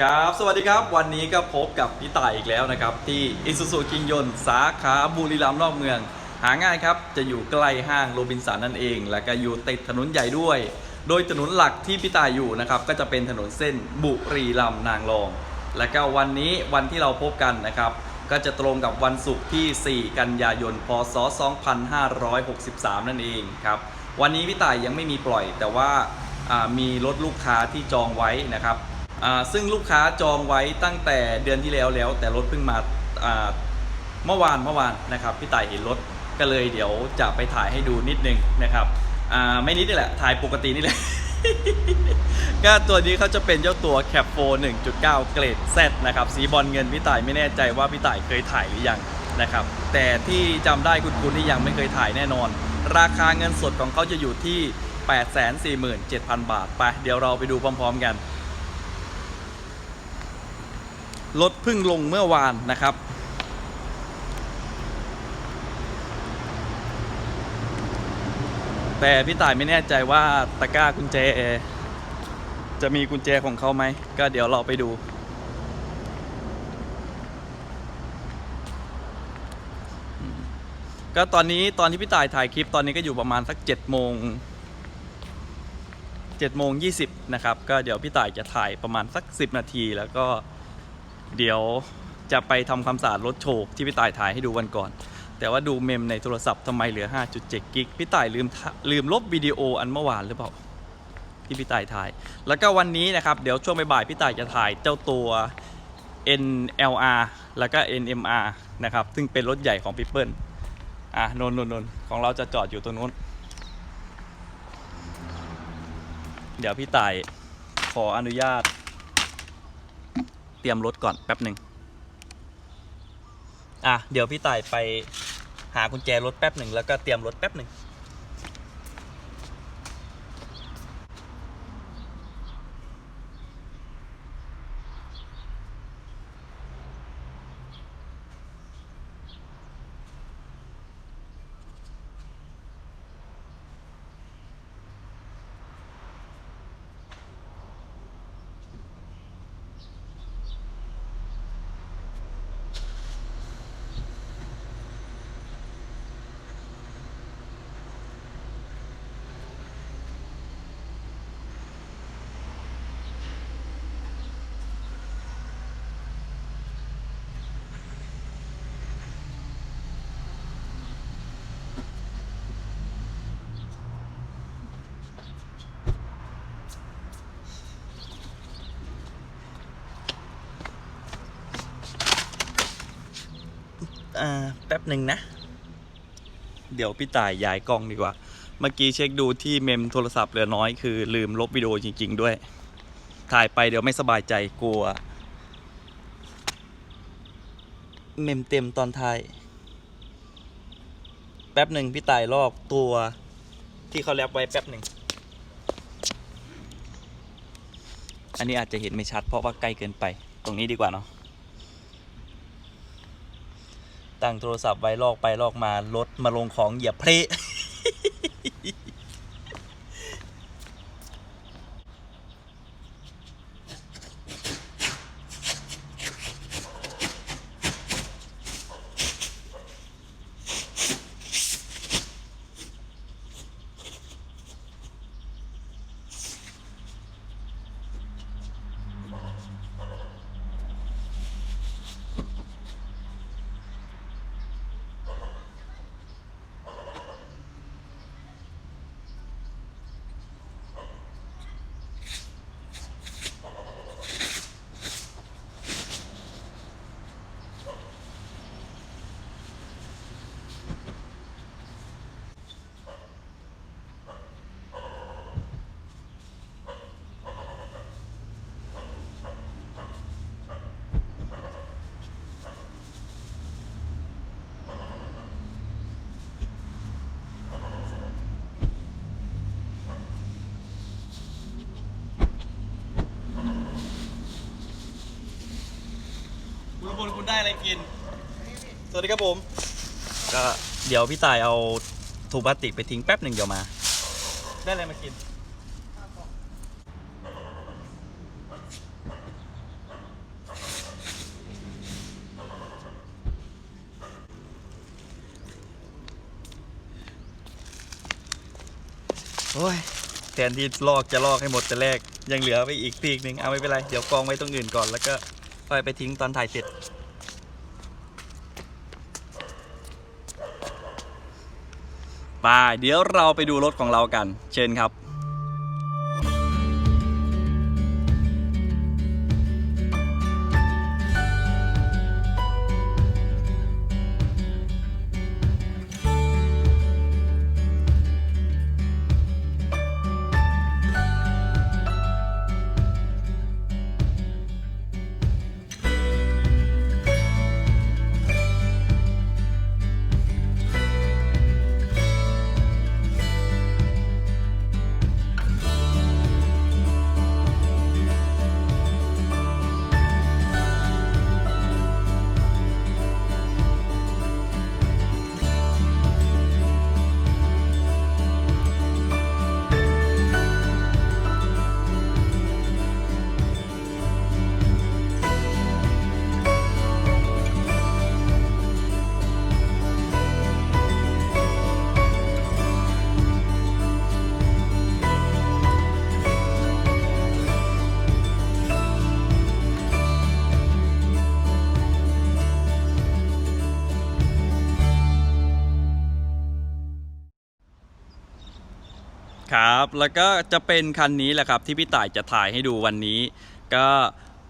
ครับ สวัสดีครับ วันนี้ก็พบกับพี่ต่ายอีกแล้วนะครับ ที่อิสุ u ุกิงยนสาขาบุรีรัมย์นอกเมือง หาง่ายครับ จะอยู่ใกล้ห้างโรบินสันนั่นเอง และก็อยู่ติดถนนใหญ่ด้วย โดยถนนหลักที่พี่ต่ายอยู่นะครับ ก็จะเป็นถนนเส้นบุรีรัมย์นางรอง และก็วันนี้วันที่เราพบกันนะครับ ก็จะตรงกับวันศุกร์ที่ 4 กันยายน พศ 2563 นั่นเองครับ วันนี้พี่ต่ายยังไม่มีปล่อย แต่ว่ามีรถลูกค้าที่จองไว้นะครับ ซึ่งลูกค้าจองไว้ตั้งแต่เดือนที่แล้วแล้ว แต่รถเพิ่งมาเมื่อวานเมื่อวานนะครับพี่ต่ายเห็นรถก็เลยเดี๋ยวจะไปถ่ายให้ดูนิดนึงนะครับไม่นิดนี่แหละถ่ายปกตินี่แหละก็ตัวนี้เขาจะเป็นเจ้าตัว Cap 4 1.9 เกรด Z นะครับสีบอลเงินพี่ต่ายไม่แน่ใจว่าพี่ต่ายเคยถ่ายหรือยังนะครับแต่ที่จำได้คุณคุณที่ยังไม่เคยถ่ายแน่นอน ราคาเงินสดของเขาจะอยู่ที่ 847,000 บาทไปเดี๋ยวเราไปดูพร้อม ๆ กัน รถเพึ่งลงเมื่อวานนะครับ แต่พี่ต่ายไม่แน่ใจว่าตะกร้ากุญแจ จะมีกุญแจของเขาไหม ก็เดี๋ยวเราไปดู ก็ตอนนี้ตอนที่พี่ต่ายถ่ายคลิปตอนนี้ก็อยู่ประมาณสัก7โมง7โมง20นะครับ ก็เดี๋ยวพี่ต่ายจะถ่ายประมาณสัก 10 นาที แล้วก็ เดี๋ยวจะไปทำความสะอาดรถโชว์ที่พี่ต่ายถ่ายให้ดูวันก่อน แต่ว่าดูเมมในโทรศัพท์ทำไมเหลือ 5.7 กิก พี่ต่ายลืมลืมลบวิดีโออันเมื่อวานหรือเปล่าที่พี่ต่ายถ่าย แล้วก็วันนี้นะครับ เดี๋ยวช่วงบ่ายๆพี่ต่ายจะถ่ายเจ้าตัว NLR แล้วก็ NMR นะครับ ซึ่งเป็นรถใหญ่ของพี่เปิลอะนนนนนของเราจะจอดอยู่ตรงนู้น เดี๋ยวพี่ต่ายขออนุญาต เตรียมรถก่อนแป๊บหนึ่งอะเดี๋ยวพี่ต่ายไปหากุญแจรถแป๊บหนึ่งแล้วก็เตรียมรถแป๊บหนึ่ง อ่าแป๊บหนึ่งนะ เดี๋ยวพี่ต่ายย้ายกล้องดีกว่า เมื่อกี้เช็คดูที่เมมโทรศัพท์เหลือน้อยคือลืมลบวิดีโอจริง ๆ ด้วย ถ่ายไปเดี๋ยวไม่สบายใจกลัว เมมเต็มตอนท้าย แป๊บหนึ่งพี่ต่ายลอกตัวที่เขาแรปไว้แป๊บหนึ่ง อันนี้อาจจะเห็นไม่ชัดเพราะว่าใกล้เกินไป ตรงนี้ดีกว่าเนาะ ตั้งโทรศัพท์ไว้ลอกไปลอกมา รถมาลงของเหยียบเพล ได้อะไรกิน สวัสดีครับผม ก็เดี๋ยวพี่ตายเอาถุงพลาสติกไปทิ้งแป๊บหนึ่งเดี๋ยวมา ได้อะไรมากิน โอ้ยแทนที่ลอกจะลอกให้หมดแต่แรก ยังเหลือไปอีกปีกหนึ่งเอาไม่เป็นไร เดี๋ยวกองไว้ตรงอื่นก่อนแล้วก็ค่อยไปทิ้งตอนถ่ายเสร็จ ไปเดี๋ยวเราไปดูรถของเรากัน เชิญครับ แล้วก็จะเป็นคันนี้แหละครับที่พี่ต่ายจะถ่ายให้ดูวันนี้ ก็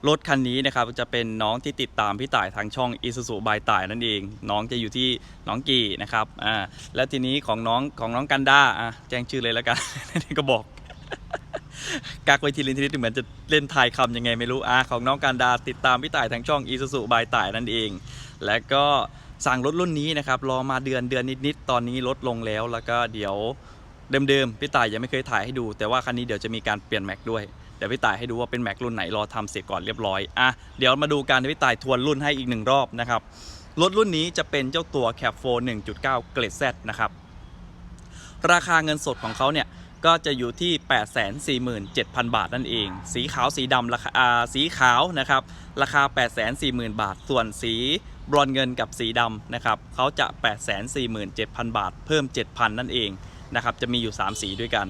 รถคันนี้นะครับจะเป็นน้องที่ติดตามพี่ต่ายทางช่อง i s u z u บายต่ายนั่นเอง น้องจะอยู่ที่น้องกีนะครับอ่าแล้วทีนี้ของน้องของน้องกันด้าอะแจ้งชื่อเลยแล้วกัน นี่ก็บอกกักไว้ทีลินทีนิดเหมือนจะเล่นทายคำยังไงไม่รู้อะของน้องกันดาติดตามพี่ต่ายทางช่อง i s u z u บายต่ายนั่นเอง และก็สั่งรถรุ่นนี้นะครับรอมาเดือนเดือนนิดๆตอนนี้ลดลงแล้วแล้วก็เดี๋ยว เดิมๆพี่ต่ายยังไม่เคยถ่ายให้ดู แต่ว่าคันนี้เดี๋ยวจะมีการเปลี่ยนแม็กด้วยเดี๋ยวพี่ต่ายให้ดูว่าเป็นแม็กรุ่นไหนรอทำเสร็จก่อนเรียบร้อยอะเดี๋ยวมาดูการที่พี่ต่ายทวนรุ่นให้อีกหนึ่งรอบนะครับรถรุ่นนี้จะเป็นเจ้าตัว Cap 4 1.9 เกรด Z นะครับราคาเงินสดของเขาเนี่ยก็จะอยู่ที่ 847,000 บาทนั่นเอง สีขาวสีดำราคาสีขาวนะครับราคา 840,000 บาท ส่วนสีบรอนเงินกับสีดำนะครับเขาจะ 847,000 บาท เพิ่ม 7,000 นั่นเอง นะครับจะมีอยู่ 3 สีด้วยกัน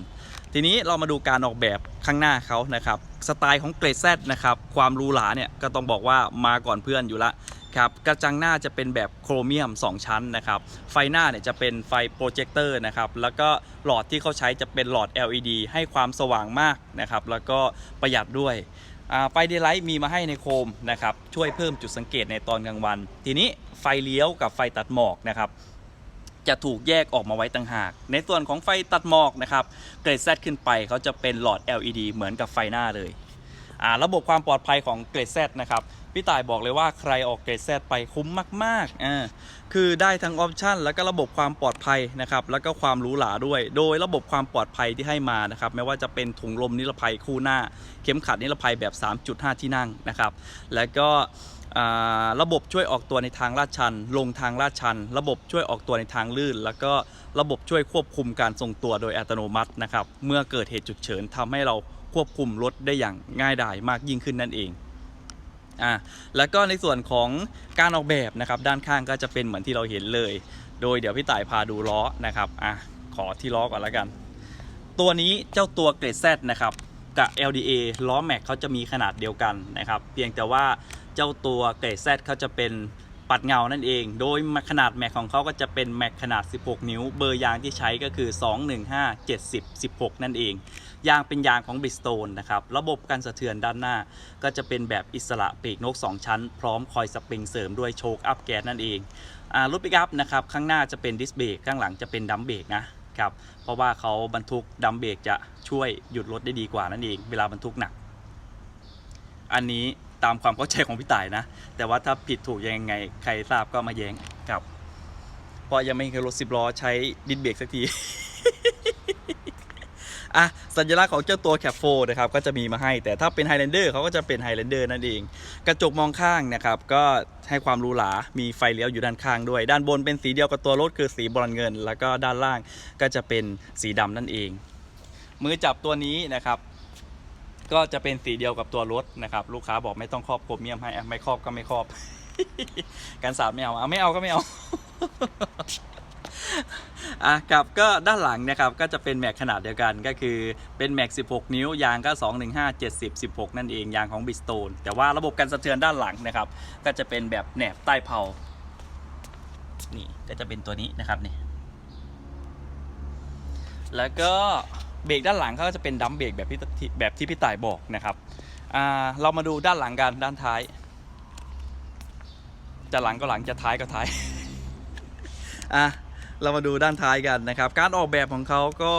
ทีนี้เรามาดูการออกแบบข้างหน้าเขานะครับสไตล์ของเกรดแซนะครับความหรูหราเนี่ยก็ต้องบอกว่ามาก่อนเพื่อนอยู่ละครับกระจังหน้าจะเป็นแบบโครเมียม 2 ชั้นนะครับไฟหน้าเนี่ยจะเป็นไฟโปรเจคเตอร์นะครับแล้วก็หลอดที่เขาใช้จะเป็นหลอด LED ให้ความสว่างมากนะครับแล้วก็ประหยัดด้วยไฟเดย์ไลท์มีมาให้ในโคมนะครับช่วยเพิ่มจุดสังเกตในตอนกลางวัน ทีนี้ไฟเลี้ยวกับไฟตัดหมอกนะครับ จะถูกแยกออกมาไว้ต่างหาก ในส่วนของไฟตัดหมอกนะครับ เกรด Z ขึ้นไปเขาจะเป็นหลอด LED เหมือนกับไฟหน้าเลยอ่าระบบความปลอดภัยของเกรด Z นะครับพี่ต่ายบอกเลยว่าใครออกเกรด Z ไปคุ้มมากๆอ่าคือได้ทั้งออปชันแล้วก็ระบบความปลอดภัยนะครับ แล้วก็ความหรูหราด้วย โดยระบบความปลอดภัยที่ให้มานะครับ ไม่ว่าจะเป็นถุงลมนิรภัยคู่หน้า เข็มขัดนิรภัยแบบ 3.5 ที่นั่งนะครับ แล้วก็ ระบบช่วยออกตัวในทางลาดชัน ลงทางลาดชัน ระบบช่วยออกตัวในทางลื่น แล้วก็ระบบช่วยควบคุมการทรงตัวโดยอัตโนมัตินะครับ เมื่อเกิดเหตุฉุกเฉินทำให้เราควบคุมรถได้อย่างง่ายดายมากยิ่งขึ้นนั่นเองอ่าแล้วก็ในส่วนของการออกแบบนะครับ ด้านข้างก็จะเป็นเหมือนที่เราเห็นเลย โดยเดี๋ยวพี่ต่ายพาดูล้อนะครับอะขอที่ล้อก่อนแล้วกัน ตัวนี้เจ้าตัวเกรด Z นะครับกับ LDA ล้อแม็กเขาจะมีขนาดเดียวกันนะครับ เพียงแต่ว่า เจ้าตัวเกรด Z เขาจะเป็นปัดเงานั่นเอง โดยขนาดแม็กของเขาก็จะเป็นแม็กขนาด 16 นิ้ว เบอร์ยางที่ใช้ก็คือ 215 70 16 นั่นเอง ยางเป็นยางของบริสโตนนะครับ ระบบการสะเทือนด้านหน้า ก็จะเป็นแบบอิสระปีกนก 2 ชั้น พร้อมคอยสปริงเสริมด้วยโชคอัพแก๊สนั่นเองอารถปิกอัพนะครับ ข้างหน้าจะเป็นดิสเบรกข้างหลังจะเป็นดัมเบรกนะครับเพราะว่าเขาบรรทุกดัมเบรกจะช่วยหยุดรถได้ดีกว่านั่นเอง เวลาบรรทุกหนัก อันนี้ ตามความเข้าใจของพี่ต่ายนะ แต่ว่าถ้าผิดถูกยังไง ใครทราบก็มาแย้งครับเพราะยังไม่เคยรถสิบล้อใช้ดิสเบรกสักทีอะสัญลักษณ์ของเจ้าตัวแคปโฟนะครับก็จะมีมาให้ แต่ถ้าเป็นไฮแลนเดอร์เขาก็จะเป็นไฮแลนเดอร์นั่นเอง กระจกมองข้างนะครับ ก็ให้ความรูหรา มีไฟเลี้ยวอยู่ด้านข้างด้วย ด้านบนเป็นสีเดียวกับตัวรถคือสีบรอนเงิน แล้วก็ด้านล่างก็จะเป็นสีดำนั่นเอง มือจับตัวนี้นะครับ ก็จะเป็นสีเดียวกับตัวรถนะครับ ลูกค้าบอกไม่ต้องครอบโครเมียมให้ไม่ครอบก็ไม่ครอบกันสาดไม่เอาเอาไม่เอาก็ไม่เอาอะกับก็ด้านหลังนะครับก็จะเป็นแม็กขนาดเดียวกันก็คือเป็นแม็ก 16 นิ้วยางก็ 215 70 16 นั่นเองยางของบิสโตนแต่ว่าระบบการสะเทือนด้านหลังนะครับ ก็จะเป็นแบบแหนบใต้เพานี่ก็จะเป็นตัวนี้นะครับนี่แล้วก็ เบรกด้านหลังเขาก็จะเป็นดัมเบรกแบบที่แบบที่พี่ต่ายบอกนะครับเรามาดูด้านหลังกันด้านท้าย จะหลังก็หลังจะท้ายก็ท้ายอะเรามาดูด้านท้ายกันนะครับ การออกแบบของเขาก็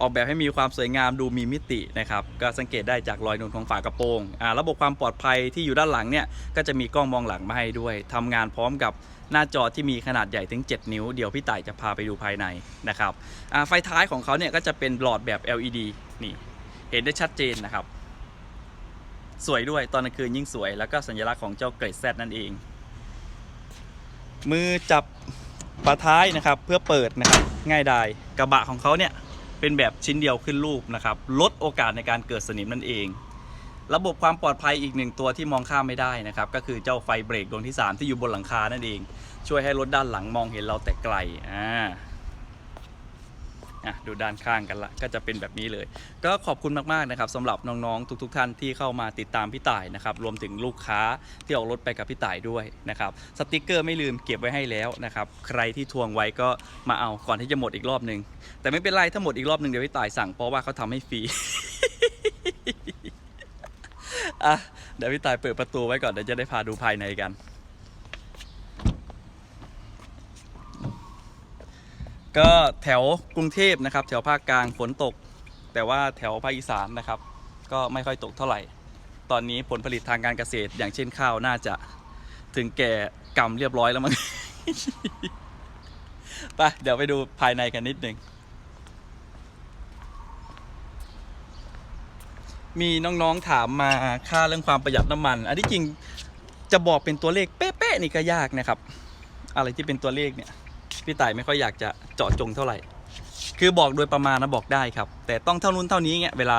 ออกแบบให้มีความสวยงามดูมีมิตินะครับก็สังเกตได้จากรอยนูนของฝากระโปรงอ่าระบบความปลอดภัยที่อยู่ด้านหลังเนี่ยก็จะมีกล้องมองหลังมาให้ด้วยทำงานพร้อมกับหน้าจอที่มีขนาดใหญ่ถึง 7 นิ้ว เดี๋ยวพี่ต่ายจะพาไปดูภายในนะครับไฟท้ายของเขาเนี่ยก็จะเป็นหลอดแบบ LED นี่เห็นได้ชัดเจนนะครับ สวยด้วยตอนกลางคืนยิ่งสวย แล้วก็สัญลักษณ์ของเจ้าเกรดแซนั่นเอง มือจับฝาท้ายนะครับเพื่อเปิดนะครับง่ายดายกระบะของเขาเนี่ย เป็นแบบชิ้นเดียวขึ้นรูปนะครับ ลดโอกาสในการเกิดสนิมนั่นเอง ระบบความปลอดภัยอีกหนึ่งตัวที่มองข้ามไม่ได้นะครับ ก็คือเจ้าไฟเบรกดวงที่ 3 ที่อยู่บนหลังคานั่นเอง ช่วยให้รถด้านหลังมองเห็นเราแต่ไกลอ่า อะดูด้านข้างกันละก็จะเป็นแบบนี้เลย ก็ขอบคุณมากๆนะครับสำหรับน้องๆ ทุก ๆ ท่านที่เข้ามาติดตามพี่ต่ายนะครับรวมถึงลูกค้าที่ออกรถไปกับพี่ต่ายด้วยนะครับสติกเกอร์ไม่ลืมเก็บไว้ให้แล้วนะครับใครที่ทวงไว้ก็มาเอาก่อนที่จะหมดอีกรอบหนึ่งแต่ไม่เป็นไรถ้าหมดอีกรอบหนึ่งเดี๋ยวพี่ต่ายสั่งเพราะว่าเขาทำให้ฟรีอะเดี๋ยวพี่ต่ายเปิดประตูไว้ก่อนเดี๋ยวจะได้พาดูภายในกัน ก็แถวกรุงเทพนะครับ แถวภาคกลางฝนตก แต่ว่าแถวภาคอีสานนะครับ ก็ไม่ค่อยตกเท่าไหร่ ตอนนี้ผลผลิตทางการเกษตร อย่างเช่นข้าวน่าจะถึงแก่กำเรียบร้อยแล้วมั้งไปเดี๋ยวไปดูภายในกันนิดหนึ่งมีน้องๆถามมาค่าเรื่องความประหยัดน้ำมัน อันที่จริงจะบอกเป็นตัวเลขเป๊ะๆนี่ก็ยากนะครับ อะไรที่เป็นตัวเลขเนี่ย พี่ต่ายไม่ค่อยอยากจะเจาะจงเท่าไหร่ คือบอกโดยประมาณนะบอกได้ครับ แต่ต้องเท่านู้นเท่านี้เงี้ยเวลา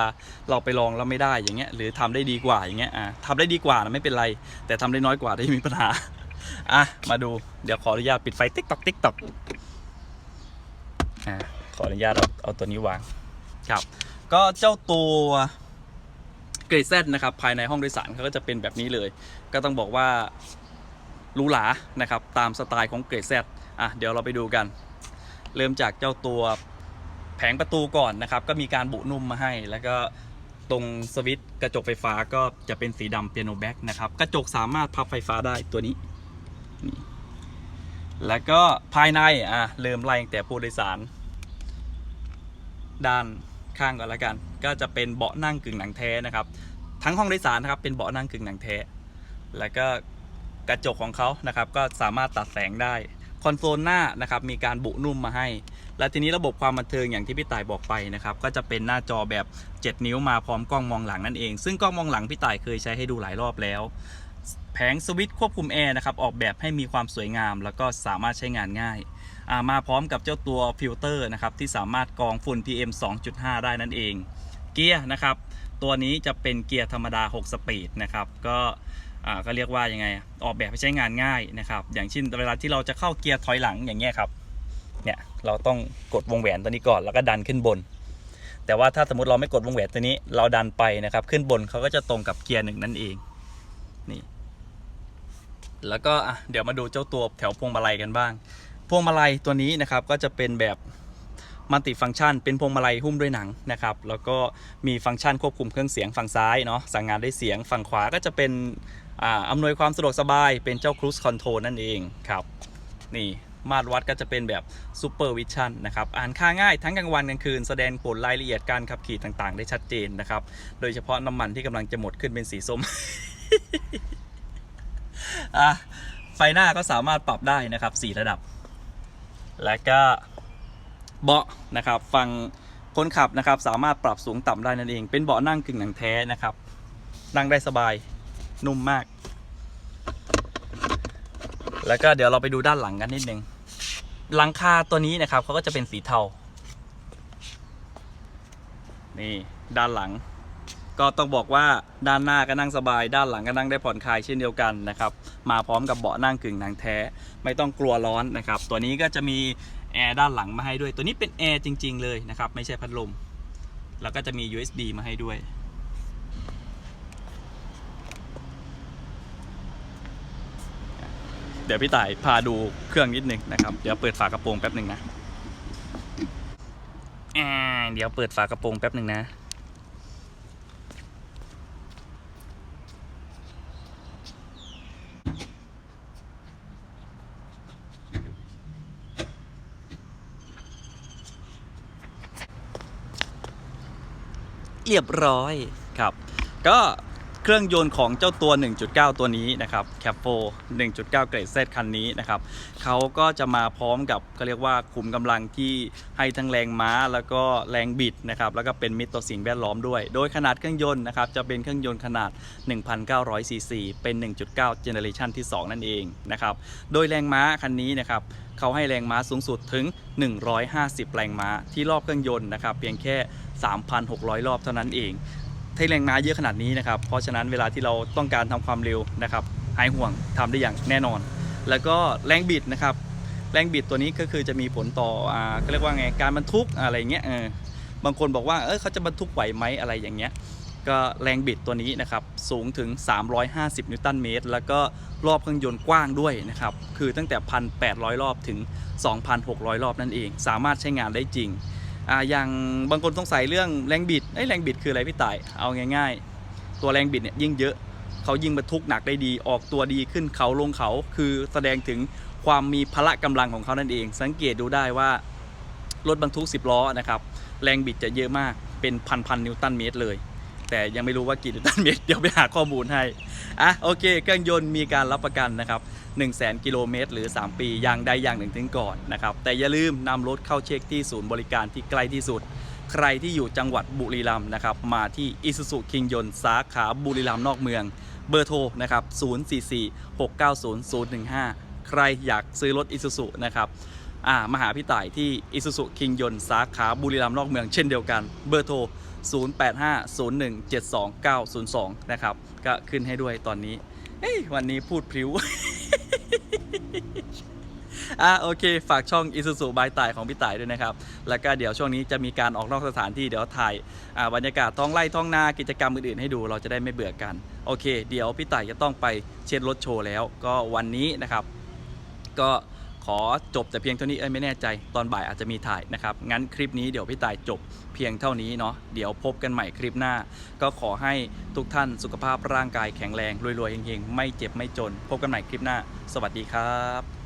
เราไปลองแล้วไม่ได้อย่างเงี้ยหรือทำได้ดีกว่าอย่างเงี้ยอะทำได้ดีกว่านะไม่เป็นไร แต่ทำได้น้อยกว่าที่มีปัญหาอะมาดูเดี๋ยวขออนุญาตปิดไฟติ๊กตอกติ๊กตอกอะขออนุญาตเอาเอาตัวนี้วางครับ ก็เจ้าตัวเกรดเซนะครับภายในห้องโดยสารเขาก็จะเป็นแบบนี้เลย ก็ต้องบอกว่า หรูหรานะครับตามสไตล์ของเกรดเซอะเดี๋ยวเราไปดูกัน เริ่มจากเจ้าตัวแผงประตูก่อนนะครับ ก็มีการบุนุ่มมาให้ แล้วก็ตรงสวิตช์กระจกไฟฟ้าก็จะเป็นสีดำเปียโนแบ็กนะครับกระจกสามารถพับไฟฟ้าได้ตัวนี้นี่แล้วก็ภายในอะเริ่มไล่แต่ผู้โดยสาร ด้านข้างก่อนละกัน ก็จะเป็นเบาะนั่งกึ่งหนังแท้นะครับ ทั้งห้องโดยสารนะครับเป็นเบาะนั่งกึ่งหนังแท้ แล้วก็ กระจกของเขานะครับก็สามารถตัดแสงได้คอนโซลหน้านะครับมีการบุนุ่มมาให้ และทีนี้ระบบความบันเทิงอย่างที่พี่ต่ายบอกไปนะครับก็จะเป็นหน้าจอแบบ 7 นิ้วมาพร้อมกล้องมองหลังนั่นเอง ซึ่งกล้องมองหลังพี่ต่ายเคยใช้ให้ดูหลายรอบแล้ว แผงสวิตช์ควบคุมแอร์นะครับออกแบบให้มีความสวยงาม แล้วก็สามารถใช้งานง่ายามาพร้อมกับเจ้าตัวฟิลเตอร์นะครับที่สามารถกรองฝุ่น PM 2.5 ได้นั่นเอง เกียร์นะครับตัวนี้จะเป็นเกียร์ธรรมดา 6 สปีดนะครับก็ ก็เรียกว่ายังไง ออกแบบให้ใช้งานง่ายนะครับ อย่างเช่นเวลาที่เราจะเข้าเกียร์ถอยหลังอย่างเงี้ยครับเนี่ยเราต้องกดวงแหวนตัวนี้ก่อนแล้วก็ดันขึ้นบน แต่ว่าถ้าสมมติเราไม่กดวงแหวนตัวนี้เราดันไปนะครับ ขึ้นบนเขาก็จะตรงกับเกียร์หนึ่งนั่นเองนี่แล้วก็เดี๋ยวมาดูเจ้าตัวแถวพวงมาลัยกันบ้าง พวงมาลัยตัวนี้นะครับก็จะเป็นแบบมัลติฟังก์ชัน เป็นพวงมาลัยหุ้มด้วยหนังนะครับ แล้วก็มีฟังก์ชันควบคุมเครื่องเสียงฝั่งซ้ายเนาะสั่งงานได้เสียงฝั่งขวาก็จะเป็น อ่าอำนวยความสะดวกสบายเป็นเจ้า Cruise Control นั่นเองครับนี่มาตรวัดก็จะเป็นแบบ Super Vision นะครับ อ่านค่าง่ายทั้งกลางวันกลางคืน แสดงผลรายละเอียดการขับขี่ต่างๆ ได้ชัดเจนนะครับ โดยเฉพาะน้ำมันที่กำลังจะหมดขึ้นเป็นสีส้มอะไฟหน้าก็สามารถปรับได้นะครับ 4 ระดับ และก็เบาะนะครับฝั่งคนขับนะครับ สามารถปรับสูงต่ำได้นั่นเอง เป็นเบาะนั่งกึ่งหนังแท้นะครับ นั่งได้สบาย นุ่มมาก แล้วก็เดี๋ยวเราไปดูด้านหลังกันนิดนึงหลังคาตัวนี้นะครับเขาก็จะเป็นสีเทา นี่ด้านหลัง ก็ต้องบอกว่าด้านหน้าก็นั่งสบาย ด้านหลังก็นั่งได้ผ่อนคลายเช่นเดียวกันนะครับ มาพร้อมกับเบาะนั่งกึ่งนังแท้ ไม่ต้องกลัวร้อนนะครับ ตัวนี้ก็จะมีแอร์ด้านหลังมาให้ด้วย ตัวนี้เป็นแอร์จริง ๆ เลยนะครับ ไม่ใช่พัดลม แล้วก็จะมี USB มาให้ด้วย เดี๋ยวพี่ต่ายพาดูเครื่องนิดนึงนะครับ เดี๋ยวเปิดฝากระโปรงแป๊บหนึ่งนะเดี๋ยวเปิดฝากระโปรงแป๊บหนึ่งนะเรียบร้อยครับ ก็ เครื่องยนต์ของเจ้าตัว 1.9 ตัวนี้นะครับ c a p 4 1.9 เกรด Z คันนี้นะครับเขาก็จะมาพร้อมกับเขาเรียกว่าขุมกำลังที่ให้ทั้งแรงม้าแล้วก็แรงบิดนะครับแล้วก็เป็นมิตรต่อสิ่งแวดล้อมด้วย โดยขนาดเครื่องยนต์นะครับจะเป็นเครื่องยนต์ขนาด 1,900ซีซีเป็น 1.9 Generation ที่ 2 นั่นเองนะครับโดยแรงม้าคันนี้นะครับเขาให้แรงม้าสูงสุดถึง 150 แรงม้าที่รอบเครื่องยนต์นะครับเพียงแค่ 3,600 รอบเท่านั้นเอง ที่แรงม้าเยอะขนาดนี้นะครับ เพราะฉะนั้นเวลาที่เราต้องการทำความเร็วนะครับหายห่วงทำได้อย่างแน่นอน แล้วก็แรงบิดนะครับ แรงบิดตัวนี้ก็คือจะมีผลต่ออ่าก็เรียกว่าไงการบรรทุกอะไรเงี้ยเออบางคนบอกว่าเออเขาจะบรรทุกไหวไหมอะไรอย่างเงี้ยก็แรงบิดตัวนี้นะครับสูงถึง 350 นิวตันเมตร แล้วก็รอบเครื่องยนต์กว้างด้วยนะครับ คือตั้งแต่ 1,800 รอบถึง 2,600 รอบนั่นเอง สามารถใช้งานได้จริง อ่าอย่างบางคนสงสัยเรื่องแรงบิดไอ้แรงบิดคืออะไรพี่ต่ายเอาง่ายๆ ตัวแรงบิดเนี่ยยิ่งเยอะเขายิ่งบรรทุกหนักได้ดีออกตัวดีขึ้นเขาลงเขาคือแสดงถึงความมีพละกำลังของเขานั่นเอง สังเกตดูได้ว่ารถบรรทุก 10 ล้อนะครับแรงบิดจะเยอะมากเป็นพันพันนิวตันเมตรเลย แต่ยังไม่รู้ว่ากี่นิวตันเมตรเดี๋ยวไปหาข้อมูลให้อะโอเค เครื่องยนต์มีการรับประกันนะครับ1 0 0 0 0แกิโลเมตรหรือ 3 ปีอย่างใดอย่างหนึ่งถึงก่อนนะครับแต่อย่าลืมนำรถเข้าเช็คที่ศูนย์บริการที่ใกล้ที่สุด ใครที่อยู่จังหวัดบุรีรัมย์นะครับมาที่อิสุสุคิงยนต์สาขาบุรีรัมย์นอกเมือง เบอร์โทรนะครับ044-690-015 ใครอยากซื้อรถอิสุสุนะครับอ่ามาหาพี่ต่ายที่อิสุสุคิงยนต์สาขาบุรีรัมย์นอกเมืองเช่นเดียวกันเบอร์โทร 0850172902 นะครับ ก็ขึ้นให้ด้วยตอนนี้เอ้ย วันนี้พูดพริ้ว อะโอเค ฝากช่อง i s u z u บายต่ายของพี่ต่ายด้วยนะครับ แล้วก็เดี๋ยวช่วงนี้จะมีการออกนอกสถานที่เดี๋ยวถ่ายอ่าบรรยากาศท้องไร่ท้องนากิจกรรมอื่นๆให้ดูเราจะได้ไม่เบื่อกัน โอเค เดี๋ยวพี่ต่ายจะต้องไปเช็ดรถโชว์แล้ว ก็วันนี้นะครับ ก็ ขอจบแต่เพียงเท่านี้เอ้ยไม่แน่ใจตอนบ่ายอาจจะมีถ่ายนะครับ งั้นคลิปนี้เดี๋ยวพี่ต่ายจบเพียงเท่านี้เนาะเดี๋ยวพบกันใหม่คลิปหน้า ก็ขอให้ทุกท่านสุขภาพร่างกายแข็งแรงรวยๆเฮงๆ ไม่เจ็บไม่จน พบกันใหม่คลิปหน้า สวัสดีครับ